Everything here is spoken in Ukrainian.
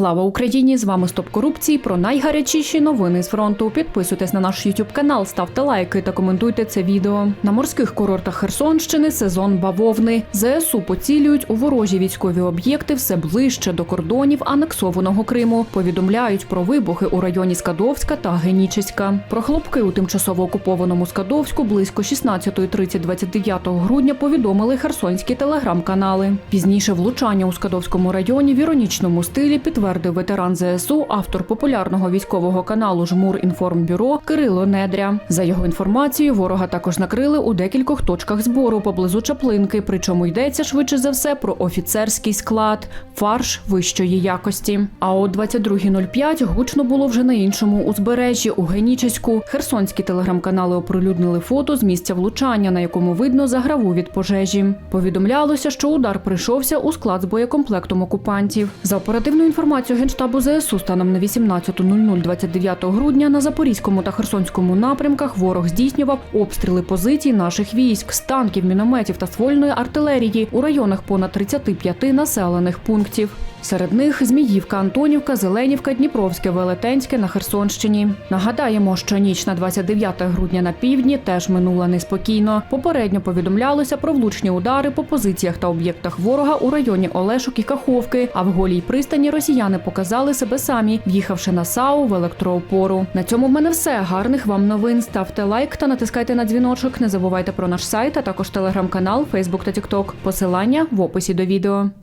Слава Україні! З вами Стоп корупції про найгарячіші новини з фронту. Підписуйтесь на наш YouTube канал, ставте лайки та коментуйте це відео. На морських курортах Херсонщини сезон бавовни. ЗСУ поцілюють у ворожі військові об'єкти все ближче до кордонів анексованого Криму. Повідомляють про вибухи у районі Скадовська та Генічеська. Про хлопки у тимчасово окупованому Скадовську близько 16.30 29 грудня повідомили херсонські телеграм-канали. Пізніше влучання у Скадовському районі в іронічному стилі підтвердив ветеран ЗСУ, автор популярного військового каналу Жмур інформбюро Кирило Недря. За його інформацією, ворога також накрили у декількох точках збору поблизу Чаплинки. Причому йдеться швидше за все про офіцерський склад, фарш вищої якості. А о 22.05 гучно було вже на іншому узбережжі у Генічеську. Херсонські телеграм-канали оприлюднили фото з місця влучання, на якому видно заграву від пожежі. Повідомлялося, що удар прийшовся у склад з боєкомплектом окупантів. За оперативною інформацією Генштабу ЗСУ станом на 18.00 29 грудня на Запорізькому та Херсонському напрямках ворог здійснював обстріли позицій наших військ, з танків, мінометів та ствольної артилерії у районах понад 35 населених пунктів. Серед них Зміївка, Антонівка, Зеленівка, Дніпровське, Велетенське на Херсонщині. Нагадаємо, що ніч на 29 грудня на півдні теж минула неспокійно. Попередньо повідомлялося про влучні удари по позиціях та об'єктах ворога у районі Олешок і Каховки. А в голій пристані росіяни показали себе самі, в'їхавши на САУ в електроопору. На цьому в мене все. Гарних вам новин. Ставте лайк та натискайте на дзвіночок. Не забувайте про наш сайт, а також телеграм-канал, Фейсбук та Тікток. Посилання в описі до відео.